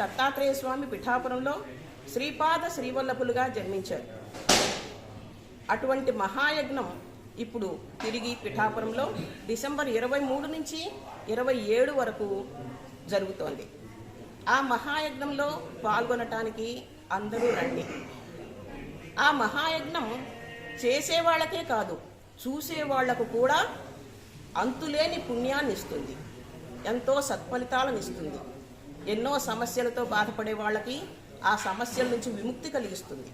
దత్తాత్రేయ స్వామి పిఠాపురంలో శ్రీపాద శ్రీవల్లభులుగా జన్మించారు. అటువంటి మహాయజ్ఞం ఇప్పుడు తిరిగి పిఠాపురంలో డిసెంబర్ ఇరవై మూడు నుంచి ఇరవై ఏడు వరకు జరుగుతోంది. ఆ మహాయజ్ఞంలో పాల్గొనటానికి అందరూ రండి. ఆ మహాయజ్ఞం చేసేవాళ్ళకే కాదు చూసేవాళ్ళకు కూడా అంతులేని పుణ్యాన్ని ఇస్తుంది ఎంతో సత్ఫలితాలను ఇస్తుంది ఎన్నో సమస్యలతో బాధపడే వాళ్ళకి ఆ సమస్యల నుంచి విముక్తి కలిగిస్తుంది.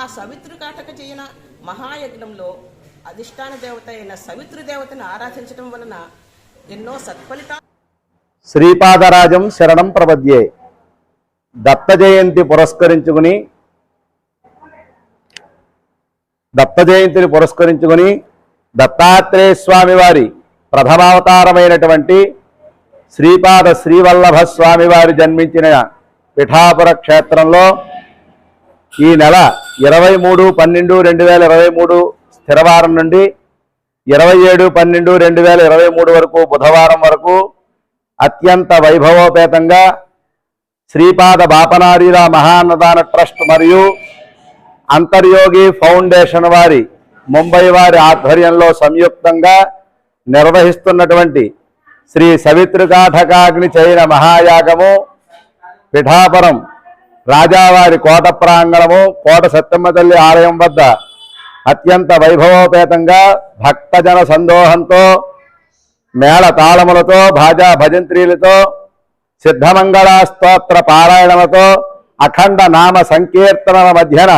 ఆ సవిత్రు చేయన మహాయజ్ఞంలో అధిష్టాన దేవత అయిన సవిత్రు దేవతను ఆరాధించడం వలన ఎన్నో సత్ఫలితాలు శ్రీపాదరాజం శరణం ప్రపద్యే. దత్త జయంతి పురస్కరించుకుని దత్త జయంతిని పురస్కరించుకుని దత్తాత్రేయ స్వామి వారి ప్రథమావతారమైనటువంటి శ్రీపాద శ్రీవల్లభ స్వామి వారి జన్మించిన పిఠాపుర క్షేత్రంలో ఈ నెల ఇరవై మూడు పన్నెండు రెండు వేల ఇరవై మూడు స్థిరవారం నుండి ఇరవై ఏడు పన్నెండు రెండు వేల ఇరవై మూడు వరకు బుధవారం వరకు అత్యంత వైభవోపేతంగా శ్రీపాద బాపనారీల మహాన్నదాన ట్రస్ట్ మరియు అంతర్యోగి ఫౌండేషన్ వారి ముంబై వారి ఆధ్వర్యంలో సంయుక్తంగా నిర్వహిస్తున్నటువంటి శ్రీ సవితృకాఠకాగ్ని చైన మహాయాగము పిఠాపురం రాజావారి కోట ప్రాంగణము కోట సత్యమ్మ తల్లి ఆలయం వద్ద అత్యంత వైభవోపేతంగా భక్తజన సందోహంతో మేళ తాళములతో భాజా భజంత్రీలతో సిద్ధమంగళ స్తోత్ర పారాయణలతో అఖండ నామ సంకీర్తనల మధ్యన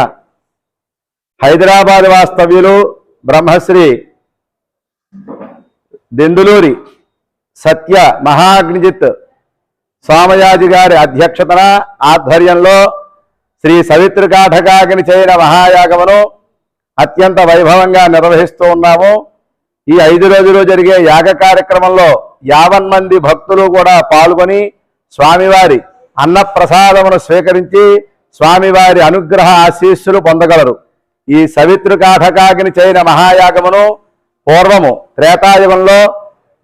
హైదరాబాద్ వాస్తవ్యులు బ్రహ్మశ్రీ దెందులూరి సత్య మహాగ్నిజిత్. స్వామయాజి గారి అధ్యక్షతన ఆధ్వర్యంలో శ్రీ సవిత్రికాఠకాగ్ని చేయన మహాయాగమును అత్యంత వైభవంగా నిర్వహిస్తూ ఉన్నాము. ఈ ఐదు రోజులు జరిగే యాగ కార్యక్రమంలో యావన్ మంది భక్తులు కూడా పాల్గొని స్వామివారి అన్నప్రసాదమును స్వీకరించి స్వామివారి అనుగ్రహ ఆశీస్సులు పొందగలరు. ఈ సవిత్రికాఠకాగ్ని చేయన మహాయాగమును పూర్వము త్రేతాయుగంలో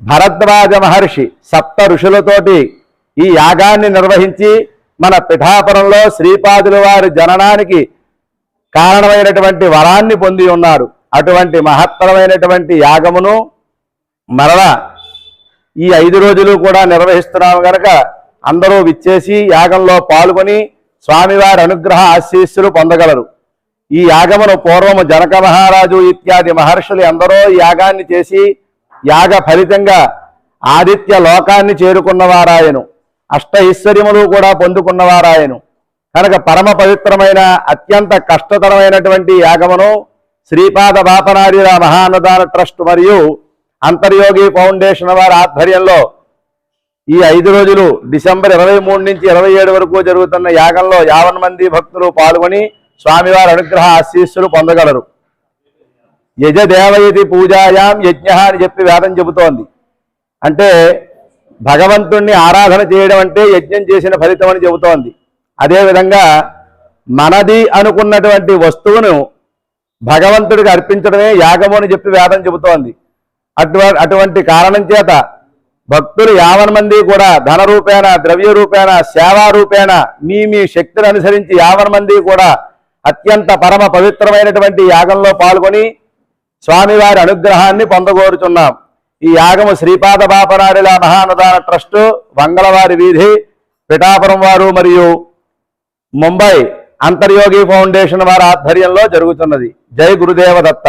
భరద్వాజ మహర్షి సప్త ఋషులతోటి ఈ యాగాన్ని నిర్వహించి మన పిఠాపురంలో శ్రీపాదుల వారి జననానికి కారణమైనటువంటి వరాన్ని పొంది ఉన్నారు. అటువంటి మహత్తరమైనటువంటి యాగమును మరల ఈ ఐదు రోజులు కూడా నిర్వహిస్తున్నాము గనక అందరూ విచ్చేసి యాగంలో పాల్గొని స్వామివారి అనుగ్రహ ఆశీస్సులు పొందగలరు. ఈ యాగమును పూర్వము జనక మహారాజు ఇత్యాది మహర్షులు ఎందరో యాగాన్ని చేసి యాగ ఫలితంగా ఆదిత్య లోకాన్ని చేరుకున్నవారాయను. అష్ట ఐశ్వర్యములు కూడా పొందుకున్నవారాయను. కనుక పరమ పవిత్రమైన అత్యంత కష్టతరమైనటువంటి యాగమును శ్రీపాద బాపనాడిల మహానదాన ట్రస్ట్ మరియు అంతర్యోగి ఫౌండేషన్ వారి ఆధ్వర్యంలో ఈ ఐదు రోజులు డిసెంబర్ ఇరవై మూడు నుంచి ఇరవై ఏడు వరకు జరుగుతున్న యాగంలో యావన్ మంది భక్తులు పాల్గొని స్వామివారి అనుగ్రహ ఆశీస్సులు పొందగలరు. యజ దేవయతి పూజాయాం యజ్ఞ అని చెప్పి వేదం చెబుతోంది. అంటే భగవంతుణ్ణి ఆరాధన చేయడం అంటే యజ్ఞం చేసిన ఫలితం అని చెబుతోంది. అదేవిధంగా మనది అనుకున్నటువంటి వస్తువును భగవంతుడికి అర్పించడమే యాగము అని చెప్పి వేదం చెబుతోంది. అటు అటువంటి కారణం చేత భక్తులు యావన్ మంది కూడా ధన రూపేణ ద్రవ్య రూపేణ సేవా రూపేణ మీ మీ శక్తిని అనుసరించి యావన్ మంది కూడా అత్యంత పరమ పవిత్రమైనటువంటి యాగంలో పాల్గొని స్వామివారి అనుగ్రహాన్ని పొందగోరుచున్నాం. ఈ యాగము శ్రీపాద బాపనాడిల మహానదాన ట్రస్టు వంగళవారి వీధి పిఠాపురం వారు మరియు ముంబై అంతర్యోగి ఫౌండేషన్ వారి ఆధ్వర్యంలో జరుగుతున్నది. జై గురుదేవ దత్త